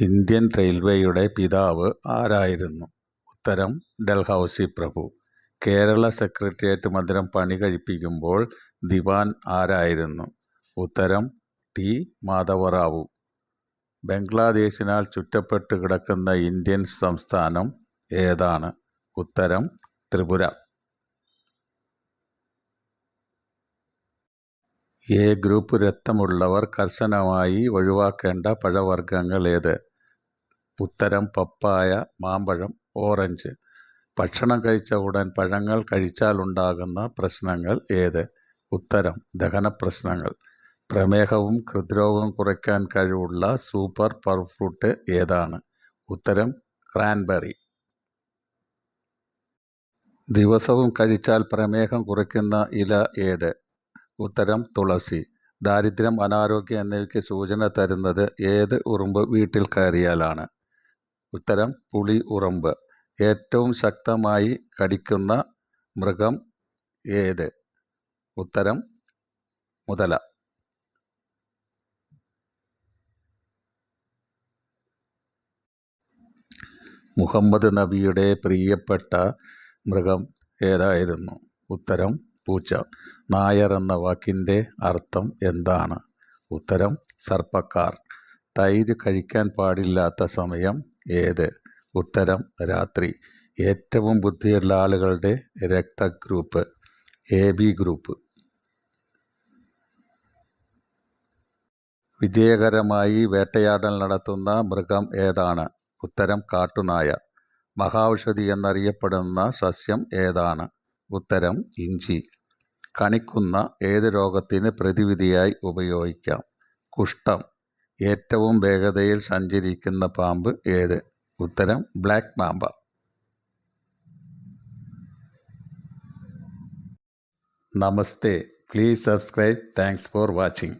Indian റെയിൽവേയുടെ പിതാവ് ആരായിരുന്നു? ഉത്തരം ഡൽഹൗസി പ്രഭു. കേരള സെക്രട്ടേറിയറ്റ് മന്ദിരം പണി കഴിപ്പിക്കുമ്പോൾ ദിവാൻ ആരായിരുന്നു? ഉത്തരം ടി. മാധവറാവു. ബംഗ്ലാദേശിനാൽ ചുറ്റപ്പെട്ട് കിടക്കുന്ന ഇന്ത്യൻ സംസ്ഥാനം ഏതാണ്? ഉത്തരം ത്രിപുര. എ ഗ്രൂപ്പ് രക്തമുള്ളവർ കർശനമായി ഒഴിവാക്കേണ്ട പഴവർഗങ്ങൾ ഏത്? ഉത്തരം പപ്പായ മാമ്പഴം ഓറഞ്ച്. ഭക്ഷണം കഴിച്ച ഉടൻ പഴങ്ങൾ കഴിച്ചാലുണ്ടാകുന്ന പ്രശ്നങ്ങൾ ഏത്? ഉത്തരം ദഹന പ്രശ്നങ്ങൾ പ്രമേഹവും ഹൃദ്രോഗവും കുറയ്ക്കാൻ കഴിവുള്ള സൂപ്പർ പവർ ഫ്രൂട്ട് ഏതാണ്? ഉത്തരം ക്രാൻബെറി. ദിവസവും കഴിച്ചാൽ പ്രമേഹം കുറയ്ക്കുന്ന ഇല ഏത്? ഉത്തരം തുളസി. ദാരിദ്ര്യം അനാരോഗ്യം എന്നിവയ്ക്ക് സൂചന തരുന്നത് ഏത് ഉറുമ്പ് വീട്ടിൽ കയറിയാലാണ്? ഉത്തരം പുളി ഉറുമ്പ്. ഏറ്റവും ശക്തമായി കടിക്കുന്ന മൃഗം ഏത്? ഉത്തരം മുതല. മുഹമ്മദ് നബിയുടെ പ്രിയപ്പെട്ട മൃഗം ഏതായിരുന്നു? ഉത്തരം പൂച്ച. നായർ എന്ന വാക്കിന്റെ അർത്ഥം എന്താണ്? ഉത്തരം സർപ്പക്കാർ. തൈര് കഴിക്കാൻ പാടില്ലാത്ത സമയം ഏത്? ഉത്തരം രാത്രി. ഏറ്റവും ബുദ്ധിയുള്ള ആളുകളുടെ രക്തഗ്രൂപ്പ്. A B group. വിജയകരമായി വേട്ടയാടൽ നടത്തുന്ന മൃഗം ഏതാണ്? ഉത്തരം കാട്ടുനായ. മഹാഔഷധി എന്നറിയപ്പെടുന്ന സസ്യം ഏതാണ്? ഉത്തരം ഇഞ്ചി. കണിക്കുന്ന ഏത് രോഗത്തിന് പ്രതിവിധിയായി ഉപയോഗിക്കാം? കുഷ്ഠം. ഏറ്റവും വേഗതയിൽ സഞ്ചരിക്കുന്ന പാമ്പ് ഏത്? ഉത്തരം black mamba namaste. Please subscribe. Thanks for watching.